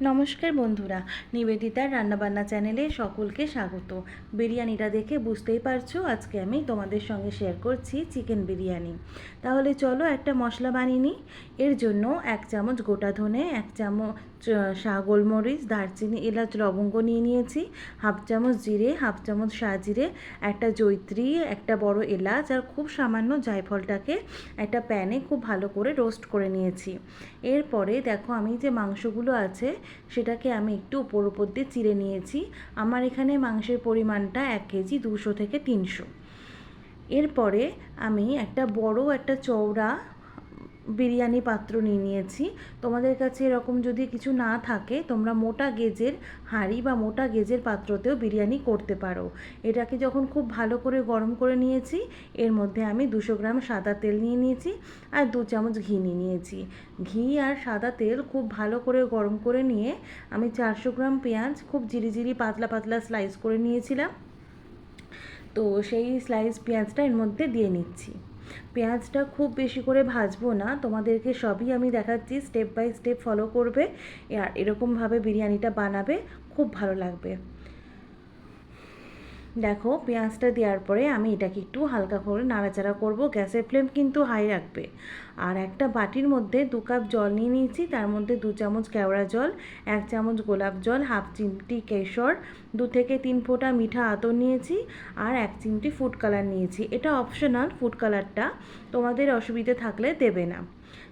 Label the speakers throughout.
Speaker 1: নমস্কার বন্ধুরা, নিবেদিতার রান্নাবান্না চ্যানেলে সকলকে স্বাগত। বিরিয়ানিটা দেখে বুঝতেই পারছ, আজকে আমি তোমাদের সঙ্গে শেয়ার করছি চিকেন বিরিয়ানি। তাহলে চলো একটা মশলা বানিয়ে নিই। এর জন্য এক চামচ গোটা ধনে, এক চামচ গোলমরিচ, দারচিনি, এলাচ, লবঙ্গ নিয়ে নিয়েছি। হাফ চামচ জিরে, হাফ চামচ জিরে, একটা জৈত্রী, একটা বড় এলাচ আর খুব সামান্য জায়ফলটাকে একটা প্যানে খুব ভালো করে রোস্ট করে নিয়েছি। এরপরে দেখো আমি যে মাংসগুলো আছে সেটাকে আমি একটু উপর উপর দিয়ে চিড়ে নিয়েছি। আমার এখানে মাংসের পরিমাণটা এক কেজি দুশো থেকে তিনশো। এরপরে আমি একটা বড় একটা চওড়া বিরিয়ানি পাত্র নিয়ে নিয়েছি। তোমাদের কাছে এরকম যদি কিছু না থাকে, তোমরা মোটা গেজের হাঁড়ি বা মোটা গেজের পাত্রতেও বিরিয়ানি করতে পারো। এটাকে যখন খুব ভালো করে গরম করে নিয়েছি, এর মধ্যে আমি দুশো গ্রাম সাদা তেল নিয়ে নিয়েছি আর দু চামচ ঘি নিয়ে নিয়েছি। ঘি আর সাদা তেল খুব ভালো করে গরম করে নিয়ে আমি চারশো গ্রাম পেঁয়াজ খুব জিরি পাতলা পাতলা স্লাইস করে নিয়েছিলাম। তো সেই স্লাইস পেঁয়াজটা এর মধ্যে দিয়ে নিচ্ছি। পেঁয়াজটা খুব বেশি করে ভাজবো না, তোমাদেরকে সবই আমি দেখাচ্ছি স্টেপ বাই স্টেপ ফলো করবে, আর এরকমভাবে বিরিয়ানিটা বানাবে, খুব ভালো লাগবে। দেখো, পেঁয়াজটা দেওয়ার পরে আমি এটাকে একটু হালকা করে নাড়াচাড়া করব। গ্যাসের ফ্লেম কিন্তু হাই রাখবে। আর একটা বাটির মধ্যে দু কাপ জল নিয়ে নিয়েছি। তার মধ্যে দু চামচ কেওড়া জল, এক চামচ গোলাপ জল, হাফ চিমটি কেশর, দু থেকে তিন ফোঁটা মিঠা আতর নিয়েছি আর এক চিমটি ফুড কালার নিয়েছি। এটা অপশনাল ফুড কালারটা, তোমাদের অসুবিধে থাকলে দেবে না।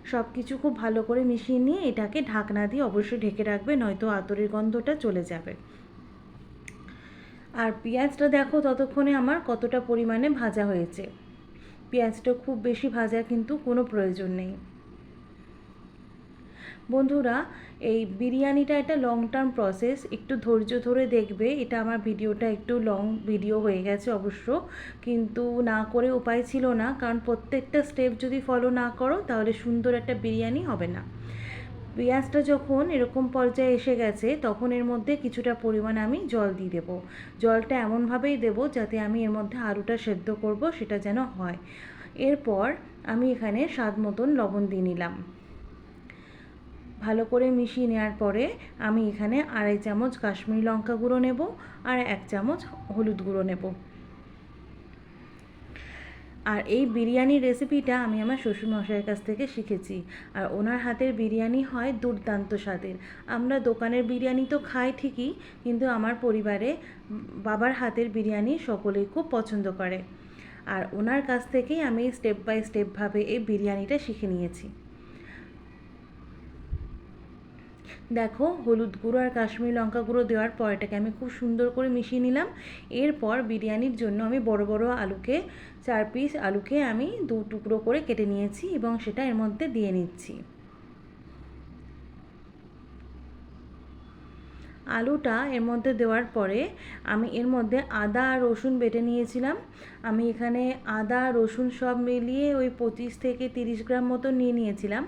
Speaker 1: সব কিছু খুব ভালো করে মিশিয়ে নিয়ে এটাকে ঢাকনা দিয়ে অবশ্যই ঢেকে রাখবে, নয়তো আতরের গন্ধটা চলে যাবে। আর পেঁয়াজটা দেখো ততক্ষণে আমার কতটা পরিমাণে ভাজা হয়েছে। পেঁয়াজটা খুব বেশি ভাজা কিন্তু কোনো প্রয়োজন নেই। বন্ধুরা, এই বিরিয়ানিটা একটা লং টার্ম প্রসেস একটু ধৈর্য ধরে দেখবে, এটা আমার ভিডিওটা একটু লং ভিডিও হয়ে গেছে অবশ্য, কিন্তু না করে উপায় ছিল না, কারণ প্রত্যেকটা স্টেপ যদি ফলো না করো, তাহলে সুন্দর একটা বিরিয়ানি হবে না। পেঁয়াজটা যখন এরকম পর্যায়ে এসে গেছে, তখন এর মধ্যে কিছুটা পরিমাণ আমি জল দিয়ে দেবো। জলটা এমনভাবেই দেবো যাতে আমি এর মধ্যে আলুটা সেদ্ধ করব, সেটা যেন হয়। এরপর আমি এখানে স্বাদ মতন লবণ দিয়ে নিলাম। ভালো করে মিশিয়ে নেওয়ার পরে আমি এখানে আড়াই চামচ কাশ্মীরি লঙ্কা গুঁড়ো নেব আর এক চামচ হলুদ গুঁড়ো নেব। আর এই বিরিয়ানির রেসিপিটা আমি আমার শ্বশুরমশাইয়ের কাছ থেকে শিখেছি। আর ওনার হাতের বিরিয়ানি হয় দুর্দান্ত স্বাদের। আমরা দোকানের বিরিয়ানি তো খাই ঠিকই, কিন্তু আমার পরিবারে বাবার হাতের বিরিয়ানি সকলেই খুব পছন্দ করে। আর ওনার কাছ থেকেই আমি স্টেপ বাই স্টেপভাবে এই বিরিয়ানিটা শিখে নিয়েছি। দেখো, হলুদ গুঁড়ো আর কাশ্মীরি লঙ্কা গুঁড়ো দেওয়ার পর এটাকে আমি খুব সুন্দর করে মিশিয়ে নিলাম। এরপর বিরিয়ানির জন্য আমি বড় বড় আলুকে, চার পিস আলুকে আমি দু টুকরো করে কেটে নিয়েছি এবং সেটা এর মধ্যে দিয়ে নিচ্ছি। আলুটা এর মধ্যে দেওয়ার পরে আমি এর মধ্যে আদা আর রসুন বেটে নিয়েছিলাম। আমি এখানে আদা, রসুন সব মিলিয়ে ওই পঁচিশ থেকে তিরিশ গ্রাম মতো নিয়ে নিয়েছিলাম।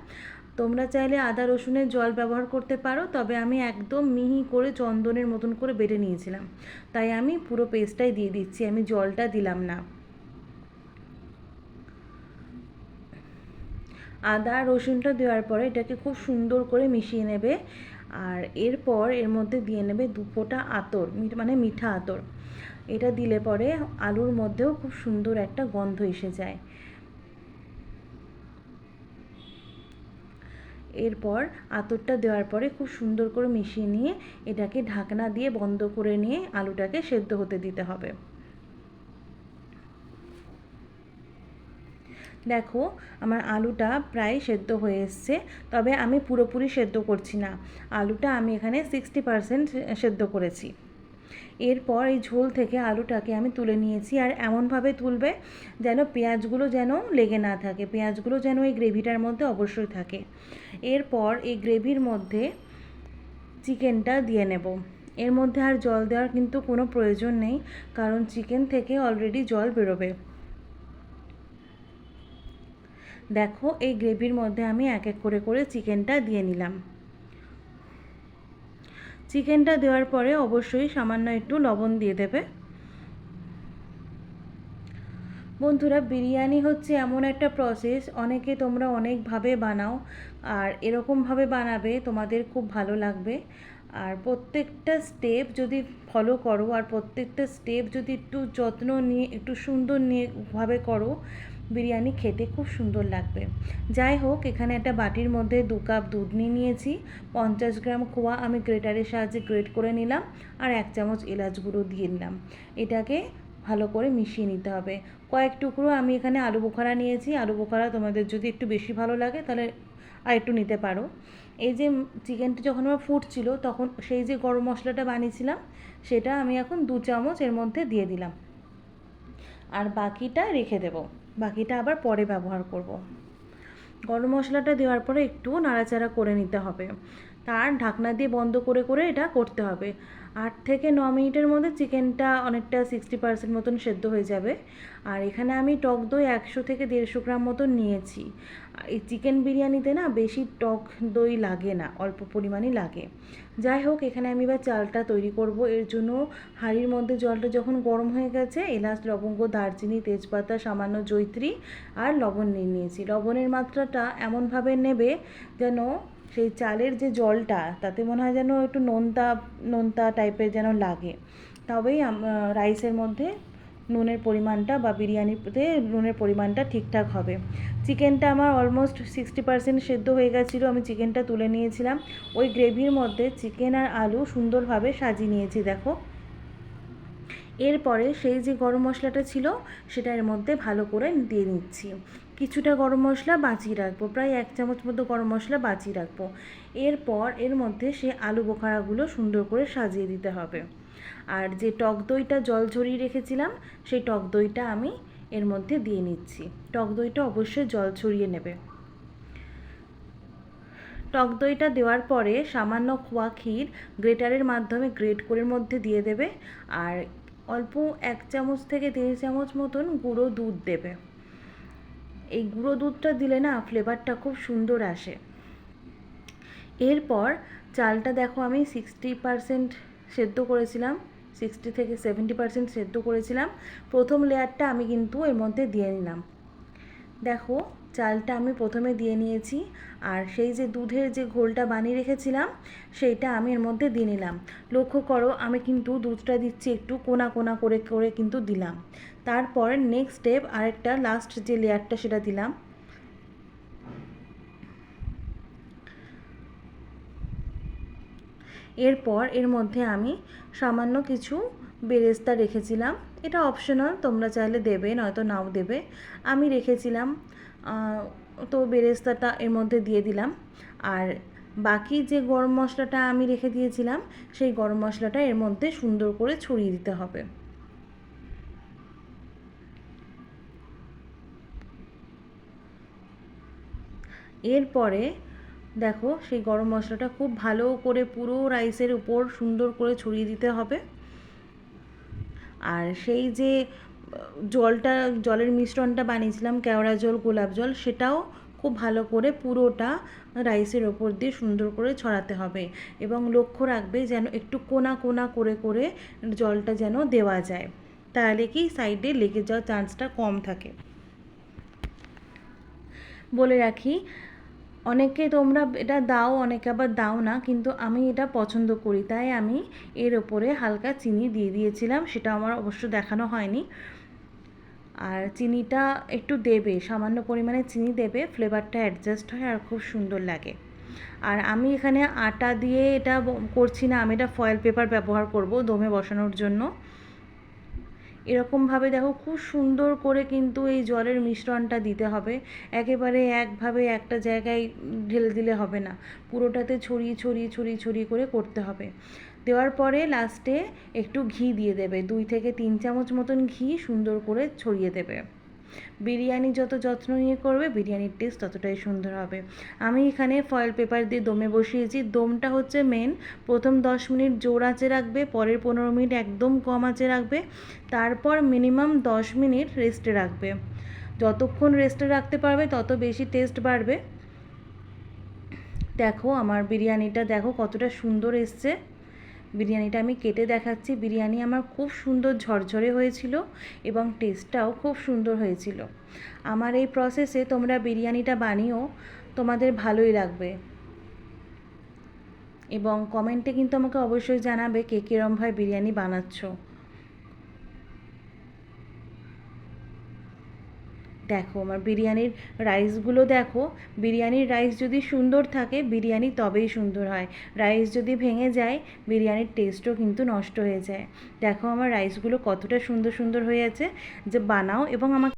Speaker 1: তোমরা চাইলে আদা রসুনের জল ব্যবহার করতে পারো, তবে আমি একদম মিহি করে চন্দনের মতন করে বেটে নিয়েছিলাম। তাই আমি পুরো পেস্টটাই দিয়ে দিচ্ছি, আমি জলটা দিলাম না। আদা রসুনটা দেওয়ার পরে এটাকে খুব সুন্দর করে মিশিয়ে নেবে, আর এরপর এর মধ্যে দিয়ে নেবে দু ফোঁটা আতর মানে মিঠা আতর। এটা দিলে পরে আলুর মধ্যেও খুব সুন্দর একটা গন্ধ এসে যায়। এরপর আতরটা দেওয়ার পরে খুব সুন্দর করে মিশিয়ে নিয়ে এটাকে ঢাকনা দিয়ে বন্ধ করে নিয়ে আলুটাকে সেদ্ধ হতে দিতে হবে। দেখো, আমার আলুটা প্রায় সেদ্ধ হয়ে এসছে, তবে আমি পুরোপুরি সেদ্ধ করছি না। আলুটা আমি এখানে সিক্সটি পারসেন্ট সেদ্ধ করেছি। এরপর এই ঝোল থেকে আলুটাকে আমি তুলে নিয়েছি আর এমনভাবে তুলবে যেন পেঁয়াজগুলো যেন লেগে না থাকে, পেঁয়াজগুলো যেন এই গ্রেভিটার মধ্যে অবশ্যই থাকে। এরপর এই গ্রেভির মধ্যে চিকেনটা দিয়ে নেব। এর মধ্যে আর জল দেওয়ার কিন্তু কোনো প্রয়োজন নেই, কারণ চিকেন থেকে অলরেডি জল বেরোবে। দেখো, এই গ্রেভির মধ্যে আমি এক এক করে করে চিকেনটা দিয়ে নিলাম। চিকেনটা দেওয়ার পরে অবশ্যই সামান্য একটু লবণ দিয়ে দেবে। বন্ধুরা, বিরিয়ানি হচ্ছে এমন একটা প্রসেস অনেকে তোমরা অনেকভাবে বানাও, আর এরকমভাবে বানাবে তোমাদের খুব ভালো লাগবে। আর প্রত্যেকটা স্টেপ যদি ফলো করো, আর প্রত্যেকটা স্টেপ যদি একটু যত্ন নিয়ে, একটু সুন্দর নিয়ে ভাবে করো বিরিয়ানি খেতে খুব সুন্দর লাগবে। যাই হোক, এখানে একটা বাটির মধ্যে দু কাপ দুধ নিয়ে নিয়েছি। পঞ্চাশ গ্রাম খোয়া আমি গ্রেটারের সাহায্যে গ্রেট করে নিলাম আর এক চামচ এলাচ গুঁড়ো দিয়ে নিলাম। এটাকে ভালো করে মিশিয়ে নিতে হবে। কয়েক টুকরো আমি এখানে আলু বোখারা নিয়েছি। আলু বোখারা তোমাদের যদি একটু বেশি ভালো লাগে তাহলে আর একটু নিতে পারো। এই যে চিকেনটা যখন আমার ফুটছিল তখন সেই যে গরম মশলাটা বানিয়েছিলাম সেটা আমি এখন দু চামচ এর মধ্যে দিয়ে দিলাম। আর বাকিটা রেখে দেব। বাকিটা আবার পরে ব্যবহার করব। গরম মশলাটা দেওয়ার পরে একটু নাড়াচাড়া করে নিতে হবে তার ঢাকনা দিয়ে বন্ধ করে করে এটা করতে হবে আট থেকে ন মিনিটের মধ্যে চিকেনটা অনেকটা সিক্সটি পার্সেন্ট মতন সেদ্ধ হয়ে যাবে। আর এখানে আমি টক দই একশো থেকে দেড়শো গ্রাম মতন নিয়েছি। এই চিকেন বিরিয়ানিতে না বেশি টক দই লাগে না, অল্প পরিমাণই লাগে। যাই হোক, এখানে আমি এবার চালটা তৈরি করব। এর জন্য হাঁড়ির মধ্যে জলটা যখন গরম হয়ে গেছে, এলাচ, লবঙ্গ, দারচিনি, তেজপাতা, সামান্য জৈত্রী আর লবণ নিয়ে নিয়েছি। লবণের মাত্রাটা এমনভাবে নেবে যেন সেই চালের যে জলটা, তাতে মনে হয় যেন একটু নোনতা নোনতা টাইপের যেন লাগে। তবেই রাইসের মধ্যে নুনের পরিমাণটা বা বিরিয়ানিতে নুনের পরিমাণটা ঠিকঠাক হবে। চিকেনটা আমার অলমোস্ট সিক্সটি পার্সেন্ট সেদ্ধ হয়ে গেছিল, আমি চিকেনটা তুলে নিয়েছিলাম। ওই গ্রেভির মধ্যে চিকেন আর আলু সুন্দরভাবে সাজিয়ে নিয়েছি, দেখো। এরপরে সেই যে গরম মশলাটা ছিল, সেটা এর মধ্যে ভালো করে দিয়ে নিচ্ছি। কিছুটা গরম মশলা বাঁচিয়ে রাখব, প্রায় এক চামচ মতো গরম মশলা বাঁচিয়ে রাখব। এরপর এর মধ্যে সে আলু বোখারাগুলো সুন্দর করে সাজিয়ে দিতে হবে। আর যে টক দইটা জল ছড়িয়ে রেখেছিলাম, সেই টক দইটা আমি এর মধ্যে দিয়ে নিচ্ছি। টক দইটা অবশ্যই জল ছড়িয়ে নেবে। টক দইটা দেওয়ার পরে সামান্য খোয়া ক্ষীর গ্রেটারের মাধ্যমে গ্রেট করে মধ্যে দিয়ে দেবে। আর অল্প এক চামচ থেকে দেড় চামচ মতন গুঁড়ো দুধ দেবে। এই গুঁড়ো দুধটা দিলে না ফ্লেভারটা খুব সুন্দর আসে। এরপর চালটা দেখো আমি সিক্সটি পারসেন্ট সেদ্ধ করেছিলাম সিক্সটি থেকে সেভেন্টি পারসেন্ট সেদ্ধ করেছিলাম। প্রথম লেয়ারটা আমি কিন্তু এর মধ্যে দিয়ে নিলাম। দেখো চালটা আমি প্রথমে দিয়ে নিয়েছি আর সেই যে দুধের যে ঘোলটা বানিয়ে রেখেছিলাম, সেইটা আমি এর মধ্যে দিয়ে নিলাম। লক্ষ্য করো, আমি কিন্তু দুধটা দিচ্ছি একটু কোনা কোনা করে করে কিন্তু দিলাম। তারপর নেক্সট স্টেপ আরেকটা লাস্ট যে লেয়ারটা সেটা দিলাম। এরপর এর মধ্যে আমি সামান্য কিছু বেরেস্তা রেখেছিলাম। এটা অপশনাল তোমরা চাইলে দেবে, নয়তো নাও দেবে। আমি রেখেছিলাম তো বেরেস্তাটা এর মধ্যে দিয়ে দিলাম। আর বাকি যে গরম মশলাটা আমি রেখে দিয়েছিলাম, সেই গরম মশলাটা এর মধ্যে সুন্দর করে ছড়িয়ে দিতে হবে। এরপরে দেখো, সেই গরম মশলাটা খুব ভালো করে পুরো রাইসের উপর সুন্দর করে ছড়িয়ে দিতে হবে। আর সেই যে জলটা, জলের মিশ্রণটা বানিয়েছিলাম, কেওড়া জল, গোলাপ জল, সেটাও খুব ভালো করে পুরোটা রাইসের ওপর দিয়ে সুন্দর করে ছড়াতে হবে এবং লক্ষ্য রাখবে যেন একটু কোনা কোনা করে করে জলটা যেন দেওয়া যায়। তাহলে কি সাইডে লেগে যাওয়ার চান্সটা কম থাকে। বলে রাখি, অনেকে তোমরা এটা দাও, অনেকে আবার দাও না, কিন্তু আমি এটা পছন্দ করি। তাই আমি এর ওপরে হালকা চিনি দিয়ে দিয়েছিলাম, সেটা আমার অবশ্য দেখানো হয়নি। আর চিনিটা একটু দেবে, সামান্য পরিমাণে চিনি দেবে ফ্লেভারটা অ্যাডজাস্ট হয় আর খুব সুন্দর লাগে। আর আমি এখানে আটা দিয়ে এটা করছি না, আমি এটা ফয়েল পেপার ব্যবহার করব দমে বসানোর জন্য। এরকমভাবে দেখো খুব সুন্দর করে কিন্তু এই জলের মিশ্রণটা দিতে হবে। একেবারে একভাবে একটা জায়গায় ঢেলে দিলে হবে না। পুরোটাতে ছড়িয়ে ছড়িয়ে ছড়িয়ে ছড়িয়ে করে করতে হবে। দেওয়ার পরে লাস্টে একটু ঘি দিয়ে দেবে। দুই থেকে তিন চামচ মতন ঘি সুন্দর করে ছড়িয়ে দেবে। বিরিয়ানি যত যত্ন নিয়ে করবে, বিরিয়ানির টেস্ট ততটাই সুন্দর হবে। আমি এখানে ফয়েল পেপার দিয়ে দমে বসিয়েছি। দমটা হচ্ছে মেন প্রথম দশ মিনিট জোর আঁচে রাখবে, পরের পনেরো মিনিট একদম কম আঁচে রাখবে, তারপর মিনিমাম দশ মিনিট রেস্টে রাখবে। যতক্ষণ রেস্টে রাখতে পারবে, তত বেশি টেস্ট বাড়বে। দেখো আমার বিরিয়ানিটা, দেখো কতটা সুন্দর এসছে। বিরিয়ানিটা আমি কেটে দেখাচ্ছি। বিরিয়ানি আমার খুব সুন্দর ঝরঝরে হয়েছিল এবং টেস্টটাও খুব সুন্দর হয়েছিল। আমার এই প্রসেসে তোমরা বিরিয়ানিটা বানিয়েও তোমাদের ভালোই লাগবে। এবং কমেন্টে কিন্তু আমাকে অবশ্যই জানাবে কে কীরমভাবে বিরিয়ানি বানাচ্ছ। দেখো, আমার বিরিয়ানির রাইসগুলো দেখো। বিরিয়ানির রাইস যদি সুন্দর থাকে, বিরিয়ানি তবেই সুন্দর হয়। রাইস যদি ভেঙে যায়, বিরিয়ানির টেস্টও কিন্তু নষ্ট হয়ে যায়। দেখো, আমার রাইসগুলো কতটা সুন্দর সুন্দর হয়ে আছে। যে বানাও এবং আমাকে